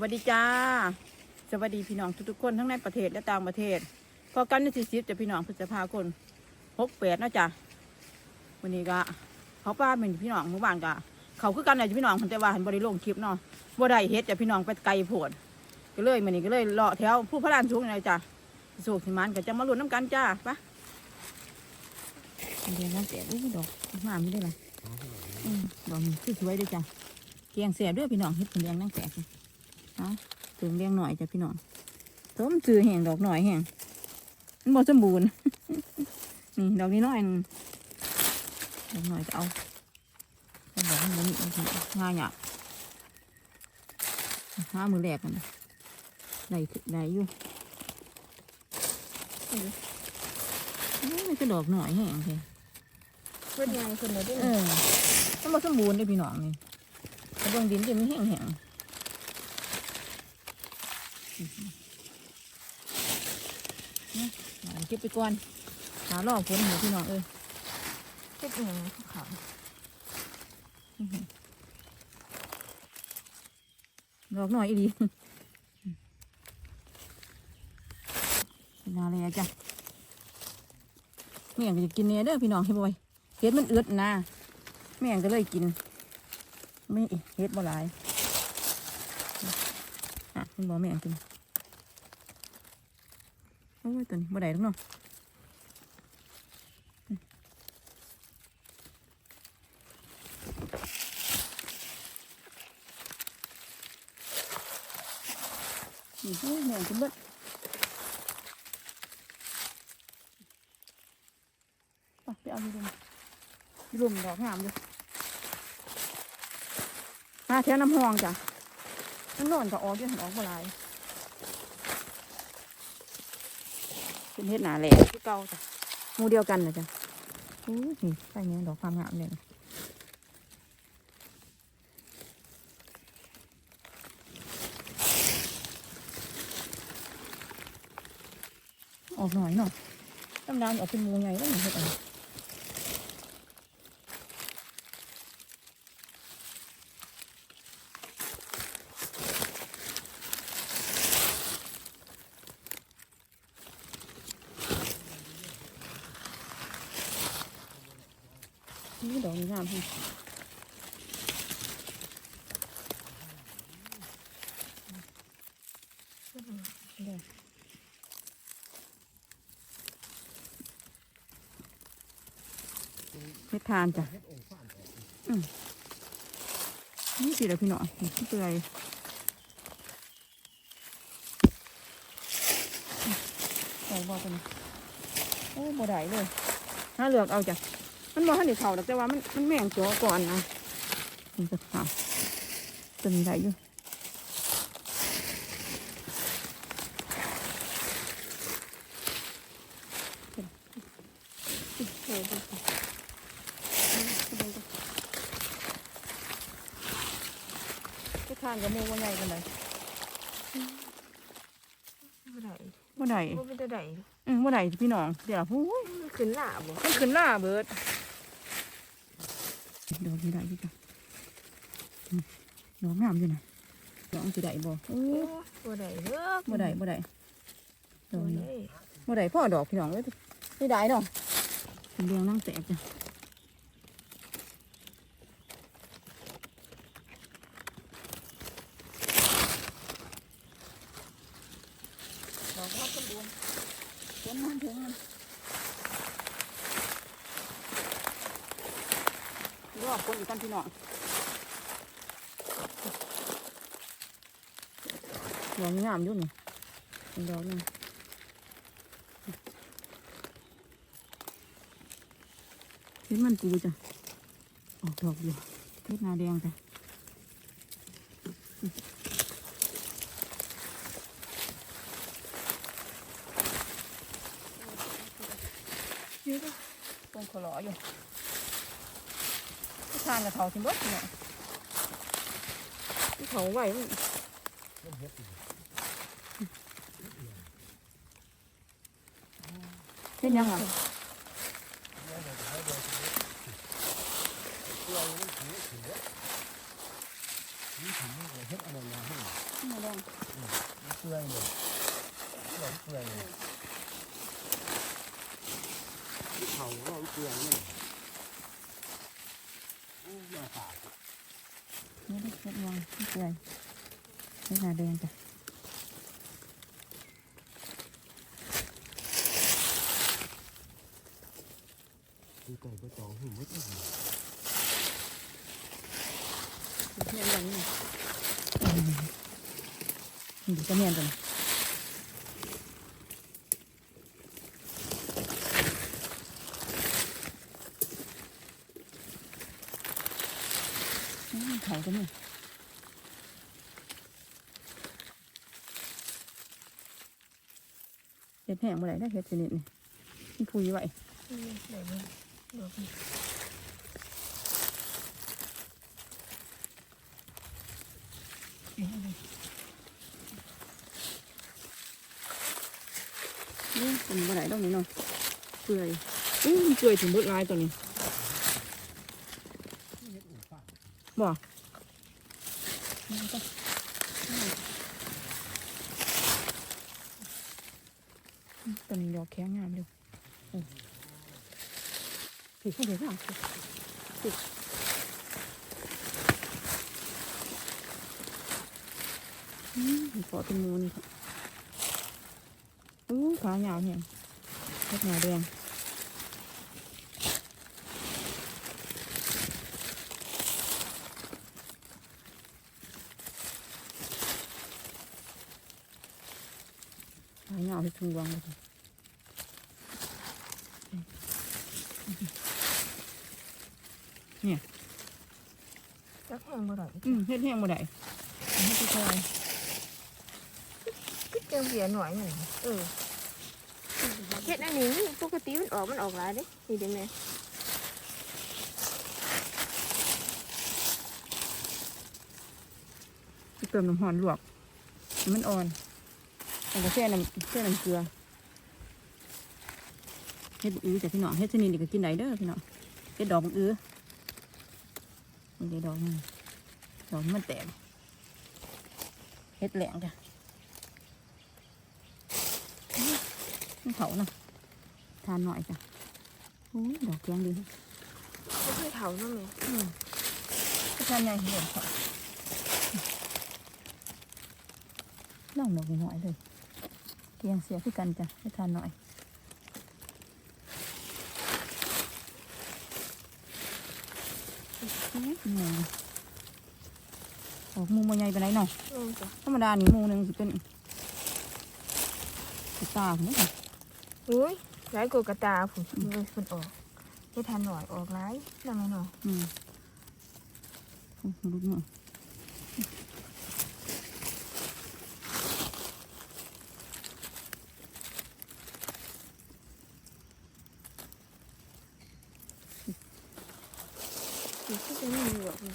สวัสดีจ้า สวัสดีพี่น้องทุกๆคนทั้งในประเทศและต่างประเทศ พอกันในสี่สิบจะพี่น้องพฤษภาคนหกแปดนะจ้ะวันนี้ก็เขาป้าเป็นพี่น้องหมู่บ้านก็เขาคือกันนจะพี่น้องคนแต่ว่าหันบริลงคลิปเนาะบ่ได้เฮ็ดจะพี่น้องไปไกลโพดก็เลยมันนี้ก็เลยเลาะแถวผู้พระลานสูงนี่เลยจ้ะสูกสิมันก็จะมาลุ้นน้ำกันจ้าปะเดี๋ยวน้ำแตกอุ้ยดอกงาไม่ได้เลยอืมดอกนี้สวยด้วยจ้ะเกียงเสียด้วยพี่น้องเฮ็ดเป็นแดงนั่งแตก เลยเอาถึงเลี้ยงหน่อยจ้ะพี่น้องต้มจือแห้งดอกหน่อยแห้งมันบ่สมบูรณ์ นี่ดอกนี้น้อยหนึ่งดอกหน่อยก็เอาแต่ดอกนี้นี่มันง่ายอะห้ามือแรกกันนะได้ถึได้อยู่เออนี่ก็ดอกหน่อยแห้งแค่เพื่อนยายคนเดียวด้วยเออมันบ่สมบูรณ์เด้อพี่น้องนี่แต่เบิ่งดินจะมีแห้งแห้งเอา เก็บไปก่อนหาลอกฝนหัวพี่น้องเอ้ยเจ็บอย่างขาวดอกหน่อยอีดีนาเลยจ้ะแม่งก็จะกินเนี่ยเด้อพี่น้องให้บ่อยเฮ็ดมันเอือดนะแม่งก็เลยกิน ไม่เฮ็ดบ่หลาย อะคุณบอกแม่งกินโอ้ยตัวนี้บ่ได้หรอกเนาะนี่โอ้ยแม่งกินเบิดไปไปเอาดูดูมดอกงามอยู่มาแถวน้ำหองจ้ะน้ำนอนก็ออกด้วยหันออกมาลายเป็นเฮ็ดหนาแหล่ที่เก่าจ้ะหมูเดียวกันนะจ้ะอู้นี่ใส่เนี้ยดอกความงามเลยนะออกหน่อยหน่อยตำนานออกเป็นหมูใหญ่แล้วหนึ่งเฮ็ดอะไร นี่ดอกงามพี่เฮ็ดทานจ้ะนี่สิเดี๋ยวพี่หน่อยนี่เปื่อยใส่บอตัวนี้โอ้บ่ได้เลยน่าเลือกเอาจ้ะ มันบ่ทันได้เข่าดอกแต่ว่ามันมันแม่งตัวก่อนนะมันจะข่าวตึงได้อยู่จะทานกับมูว่าใหญ่กันเลยบ่ได้ว่าไหนบ่เป็นตาได้อืมว่าไหนพี่น้อง เดี๋ยวพูยมันขึ้นหลาบ่มันขึ้นล่าเบิด ดอกนี่ได้พี่จ้ะอืมดอกงามอยู่นะดอกสิได้บ่โอ้โอ้บ่ได้เด้อบ่ได้บ่ได้ดบ่อกนี้ได้บ่ได้พ่อดอกพี่น้องเลยไม่ได้เนาะเป็นเรียงนั่งแตกจ้ะดอกว่าสมบูรณ์ฝนมันถึงมันรอบคนอีกกันพี่น้อง ดอกงามอยู่นี่เป็นดอกนึงเห็ดมันปูจ้ะออกดอกอยู่เห็ดนาแดงจ้ะนี่ก็ตรงขอหลออยู่ที่ทานกับเถาสิบดเนี่ยที่เถาไหวมันเห็นยั งอะนี่ถึงเฮ็ดอะไรอย่างนี้ นี่แดง มันเปื่อยเลยหลงเปื่อยเลยเขา ก็เนียนี่หนาแดงจ้ะคืองหุ่มไม่ต้องเฮ็ดอย่างนี้นี่จะเนียนจังเขาก็มีเห็ดแห้งบ่ได้ได้เห็ดชนิดนี่มันพุยไว้นี่เดี๋ยว นี้ดอกนี่นี่เป็นบ่ได้ดอกนี้เนาะเผีเข้าเดี๋ยวค่ะอืมขอเป็นมูนี่ค่ะอู้ขายาวเนี่ยเล็กหนาแดงขายาวให้ทุ่งวังเลยค่ะเนี่ย จักแห้ งบ่ได้อืมเฮ็ดแห้งบ่ได้เฮ็ดที่ซอยคิดเจียวเสียหน่อยหนึ่งเออเฮ็ดอันนี้ปกติมันออกมันออกหลายเด้นี่เด้แม่เติมน้ำหอนลวก มันอ่อนแล้วก็แช่น้ำแช่น้ำเกลือเฮ็ดอื้อจ้ะพี่น้องเฮ็ดชนิดนี้ก็กินได้เด้อพี่น้องเฮ็ดดอกบักอื้อนี่ได้ดอก มันดอกมันแตกเฮ็ดแหลงจ้ะอื้อมันเขานะทานหน่อยจ้ะโอ้ยดอกแกงดีบ่เคยเฒ่าเนาะแม่อืมทานใหญ่เห็นเขาน้องดอกหน่อยๆเลยเกียงเสียคือกันจ้ะให้ทานหน่อยอืม อืมออกหมูมาใหญ่ไปไหนใดเนาะแม่นจ้ะธรรมดานี่หมูหนึ่งสิเป็นกระตาผมนี่ค่ะอุ้ยหลายกว่ากระตาพุ่นเลยเพิ่นออกเฮ็ดทันหน่อยออกหลายนั่นแม่เนาะอืมโอ้โหลูกเนาะนี่คือจะมีดอกนี่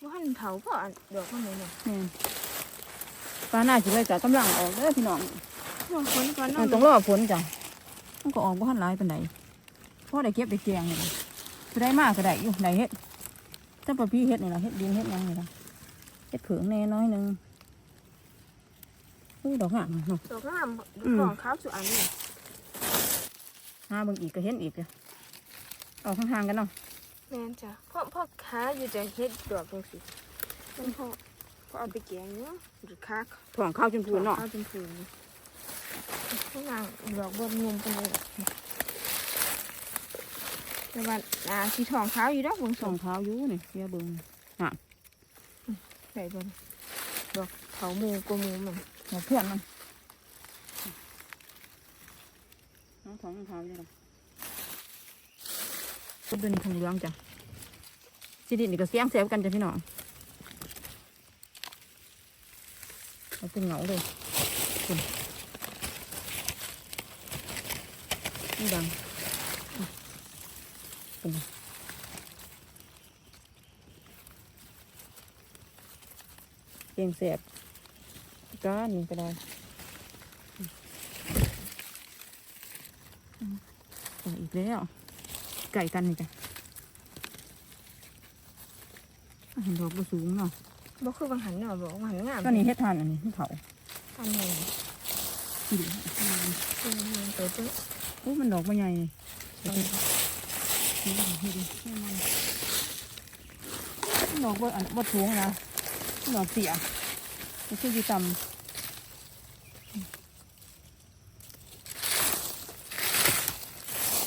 บ่ทันเฒ่าบ่อันดอกมันเลยเนาะแม่นปลาหน้าสิเลยจ้ะกำลังออกเด้อพี่น้องลองคนก่อนมันเนาะต้องรอฝนจ้ะมันก็ออกบ่ทันหลายปานใดพอได้เก็บได้แกงนี่ล่ะจะได้มากก็ได้อยู่ได้เฮ็ดถ้าปลาพี่เฮ็ดนี่ล่ะเฮ็ดดินเฮ็ดหยังนี่ล่ะเฮ็ดเผืองแน่น้อยหนึงอู้ดอกงามเนาะ ดอกงามอืม ของขาวสุอันนี่หาเบิ่งอีกก็เห็นอีกจ้ะออกห่างๆกันเนาะ แม่นจ้ะเพราะเพราะขาอยู่จะเฮ็ดดอกจังซี่มันพอพอเอาไปแกงเนาะหรือคักถ่วงข้าวจนพูนเนาะข้าวจนพูนข้างล่างดอกบนงมไปเลยแต่ว่าอ่าสีทองขาวอยู่ดอกเบงสสอองงเท้าอยู่นี่เสียเบิ่งใส่บนดอกเขาหมูกว่าหมูมันหัวเพื่อนมันน้องท้องเท้าอยู่ล่ะ ก็เดินทางเหลืองจ้ะสิดินนี่ก็เสียงแซวกันจ้ะพี่น้องเอาเป็นเหงาเลยคุณนี่ดังคุณเสียงแสบก้านนี่ก็ได้อีกแล้ว ไก่กันนี่จ้ะอะเห็นดอกบัสูงเนาะบ่คือบางหันเนาะบอกบางหันงามก็นี่เฮ็ดทานอันนี้เผาทานใหญ่ที่ดีเออเปิดตัวโอ้มันดอกมันใหญ่เออนี่ดินี่ดิให้มันดอกว่าอันว่าสูงนะดอกเสียมันคืออยู่ต่ำ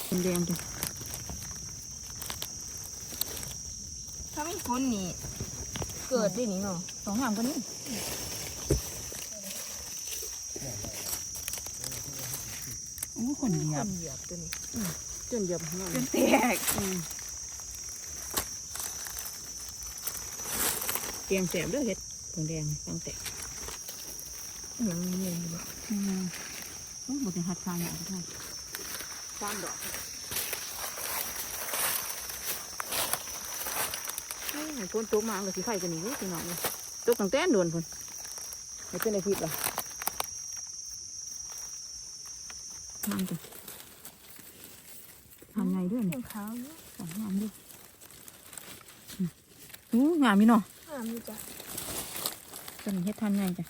เป็นแดงจ้ะ ถ้าไม่ฝนนี่เกิดได้นี่เนาะสองงามกว่านี้โอ้คนเหยียบเหยียบตัวนี้จนเหยียบหัวจนแตกอืมเกียงแสบด้วยเห็ดผงแดงตั้งแต่ยังมีเงินอยู่อืมโอ้บทหัดทางอย่างไรสามดอกนี่ให้ ฝนตกมาก็สิไฟกันนี่พี่น้องเลยตกตั้งแต่โดนพุ่นให้เป็นอาทิตย์ละทานจ้ะทานไงด้วยนี่ยังขาวอยู่สองงามด้วยอืมอู้งามนี่เนาะงามอยู่จ้ะตัวนี้เฮ็ดทานไงจ้ะ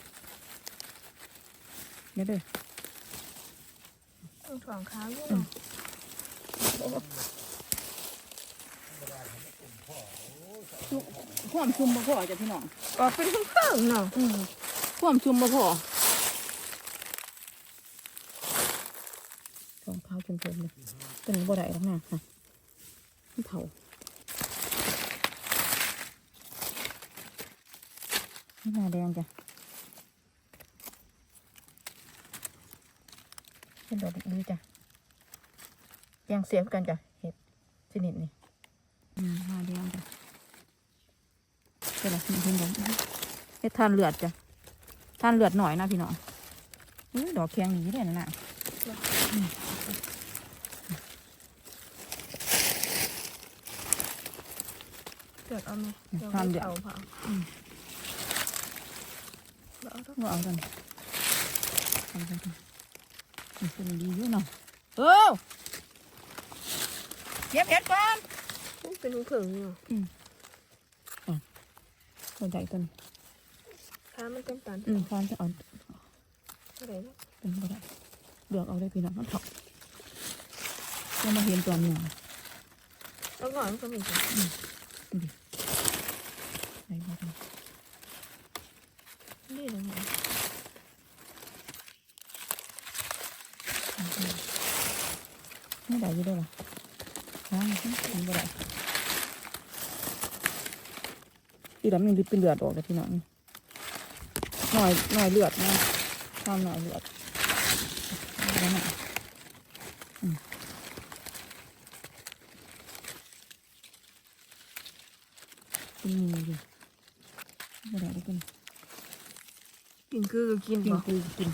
เดี๋ยวเด้อยังถ่วงขาวอยู่เนาะ ความชุ่มบ่พอจ้ะพี่น้องออกเป็นเพิ่งๆเนาะอืมความชุ่มบ่พอของข้าวชุ่มๆเลยตัวนี้บ่ได้หรอกนะค่ะมันเผานี่หน้าแดงจ้ะเป็นดอกดีจ้ะแกงเสียบกันจ้ะเห็ดชนิดนี้อืมหน้าแดงจ้ะ เป็นอะไรเห็นดอกเห็ดทานเลือดจ้ะทานเลือดหน่อยนะพี่น้องอุ้ยดอกแข็งอย่างนี้เลยนะน่ะเกิดเอาไหมเดี๋ยวทานเดือดเผาเผาเราเอาต้องก็เอากันเอากันมันเป็นดีอยู่เนาะเออเก็บเห็ดก่อนเป็นเพิ่งๆเนาะ ตัวใหญ่ต้นขามันเป็นตันอืมฟานจะเอาอะไรเนี่ยเป็นบ่ได้เลือกเอาได้พี่น้องมันเถาะจะมาเห็นตัวเนี้ยแล้วก่อนมันก็มีจ้ะไหนบ่ได้นี่เลยเนี่ยไม่ได้อยี่ได้หรอฟ้ามันบ่ได้ อีดำยังดิเป็นเลือดออกเลยพี่น้องหน่อยหน่อยเลือดนะความหน่อยเลือดแล้วน่ะอืมเป็นงูอยู่บ่ได้ได้กินกินคือกินกินบ่คือกิน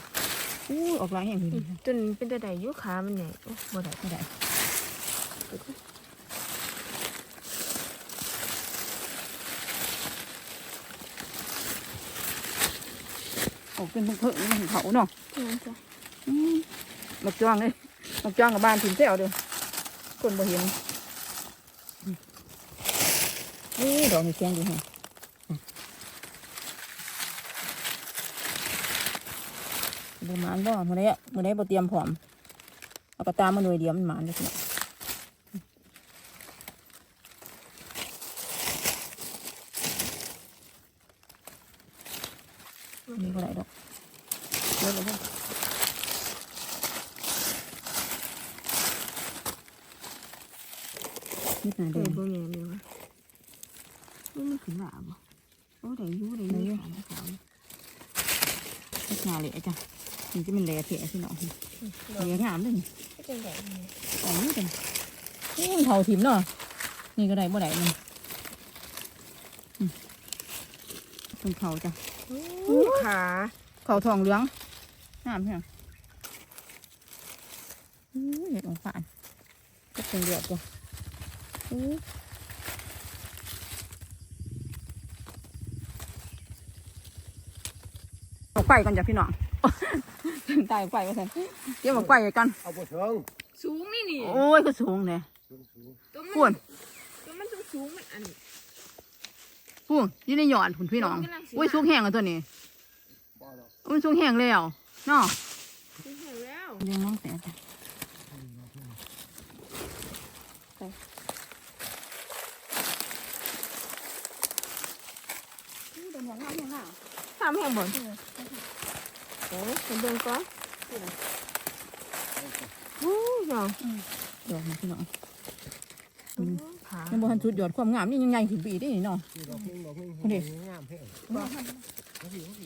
อู้ออกหล้างอย่างนี้จนเป็นแต่ใดอยุขามันเนี่ยโอ้บ่ได้ไม่ได้ โอ้เป็นเพิ่งๆของเขาเนาะนั่นจ้ะอืมบักจ้องเลยบักจ้องกับบ้านถิ่นเซลเด้อคนบ่เห็นอืมนี่ดอกนี่แข็งดีแฮะอืมบ่หมานบ่มื้อใดอะมื้อใดบ่เตรียมพร้อมเอากระตามมาหน่วยเดียวมันหมานเลยสิเนาะ นี่บ่ได้ดอกเดี๋ยวเลยเด้อนิดหน่อยเอเดียอวบ่แม่นเลยวะนี่มันขึ้นหนาบ่โอ้ได้อยูได้อยูขาวๆเล็กงาเลยจ้ะนี่จะเป็นแหล่เถะพี่น้องดอกแหล่งามเลยนี่เป็นแบบนี้อ๋อนี่เป็นนี่มันเผาถิ่มเนาะนี่ก็ได้บ่ได้มันอืมเป็นเขาจ้ะอู้ ขาเขาทองเหลืองงามใช่ไหมอู้เห็ดของฝานก็เป็นเดือดจ้ะอู้เอาไปกันจ้ะพี่น้องตายไปว่าสันเดี๋ยวบอกไปกันเอาไปเถิงสูงนี่นี่โอ้ยก็สูงเนี่ยสูงสูงตัวควมัรนตัวมันสูงสูงมันอัน พูนอยู่ในหยอดผุนพี่น้องอุ้ยสูงแห้งอะตัวนี้บ่ดอกอุ้ยสูงแห้งแล้วเนาะกินแห้งแล้วเลี้ยงน้องแต่จ้ะเดินหางหางทำแห้งบ่โอ้ยเป็นเบิ่งก่อนโอ้ยน้องดอกนี่พี่น้องผายังบ่ทันสุดยอดความงามนี่ยังใหญ่ถึงปีได้นี่เนาะ นี่ดอกพึ่งดอกพึ่งคนเดียวงามเพ่งบ่มาสิมาสิ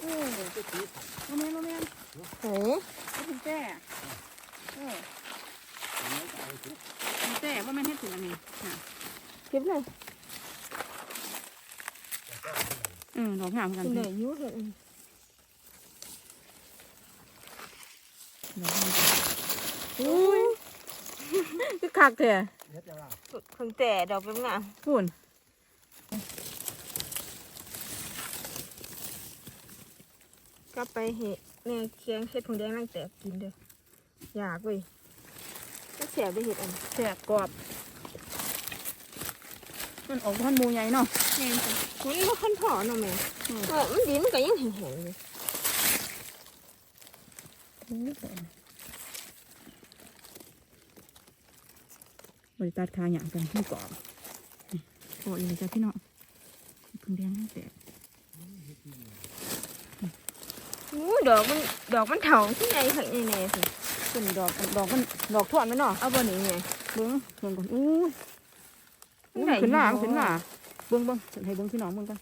โอ้ยจะตีผักโมเมนโมเมนโอ้ให้ถึงแจ้เออไม่ตายสิถึงแจ้โมเมนเฮ็ดถึงอันนี้น่ะเก็บเลยเออดอกงามกันกินพี่ได้อยู่เห็น ดอกงามอุ้ย คือคักแท้เฮ็ดยังไงเพิ่งแต่ดอกเป็นงามพูนกลับไปเห็ดแนวเคียงเห็ดผงแดงนั่งแตกกินเด้ออยากเว้ยก็แสบได้เห็ดอันแท้กรอบ มันออกพันหมูใหญ่เนาะแม่นจ้ะมันบ่คันพอเนาะแม่เออมันดีมันก็ยังแห้งๆอยู่ บริตัดคาหยางกันที่กรอบโอ้ยเลยจ้ะพี่น้องเพึ่งแดงนั่นแตกอู้ดอกมันดอกมันเถาที่ไหนข้างในแน่ๆสิเป็นดอกดอกมันดอกทอดมันเนาะเอาบ่นี่ไงเบิ้งเบิ้งก่อนอู้อู้ไหนขึ้นหน้าอยู่ขึ้นหน้าเบิ้งเบิ้งให้เบิ้งพี่น้องเบิ้งกัน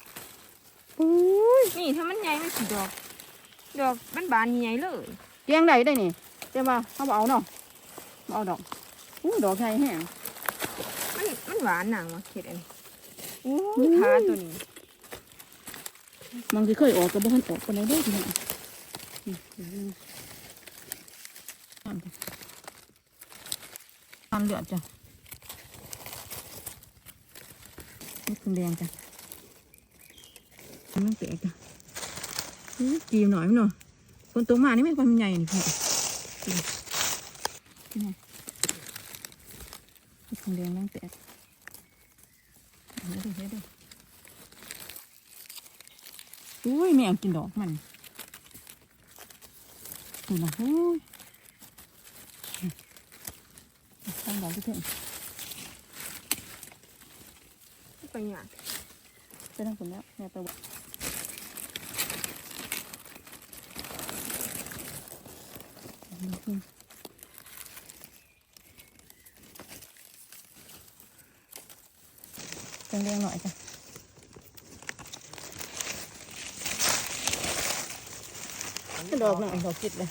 อู้ยนี่ถ้ามันใหญ่มันสิดอก ดอกมันบานใหญ่เลยแกงได้ได้นี่แต่ว่าเขาบ่เอาเนาะบ่เอาดอกอู้ดอกใหญ่แห้ง มันมันหวานหนังว่ะเห็ดอันนี้อู้ขาตัวนี้มันสิเคยออกกับบ่ทันออกปานใดเด้อพี่น้องนี่เดี๋ยวนึงตามไปตามเลือดจ้ะนี่คือแดงจ้ะมันแตกจ้ะอู้จีมหน่อยมั้ยเนาะคนโตมานี่ไม่ความนใหญ่นี่พี่นี่นี่ไงนี่คือแดงนั่งแตก เดี๋ยวดูเดี๋ยวดูอุ้ยแมวกินดอกมันนี่นะอุ้ยตั้งดอกที่เพิ่งไปหยาดไปนั่งคนแล้วแม่ไปวัดจัง เรียงหน่อยจ้ะดอกหน่อยดอกจิตเลย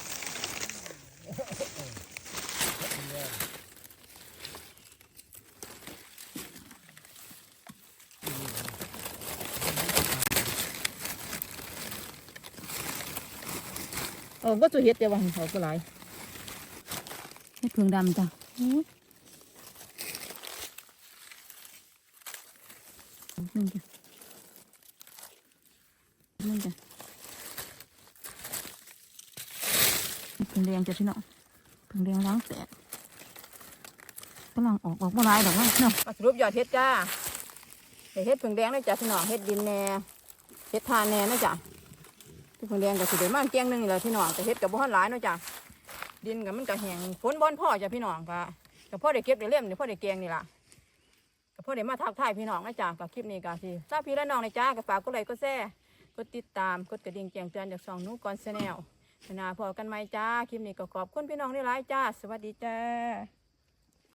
เออก็จะเฮ็ดแต่ว่าของเขาก็หลายเฮ็ดเพืองดำจ้ะอู้ยนึงจ้ะนึงจ้ะเพึ่งแดงจ้ะพี่น้องเพึ่งแดงล้างแตกกำลังออกออกมาลายดอกว่าเนาะสรุปยอดเฮ็ดจ้าเฮ็ดเพึ่งแดงเลยจ้ะพี่น้องเฮ็ดดินแน่เฮ็ดทานแน่นะจ้ะที่เพึ่งแดงก็สิได้มาเกี้ยงหนึงนี่แหละพี่น้องแต่เฮ็ดกับบ่ทันหลายนะจ้ะดินกับมันก็แห้งฝนบอนพ่อจ้ะพี่น้องก็ก็พอได้เก็บได้เล่มได้พ่อได้แกงนี่ล่ะก็พอได้มาทักทายพี่น้องนะจ๊ะกับคลิปนี้ก็สิทราบพี่และน้องนะจ๊ะก็ฝากกดไลค์กดแชร์กดติดตามกดกระดิ่งแจ้งเตือนจากช่องนูก่อนแชนแนล นาพอกันไหมจ้า คลิปนี้ก็ขอบคุณพี่น้องที่ไลค์จ้า สวัสดีจ้า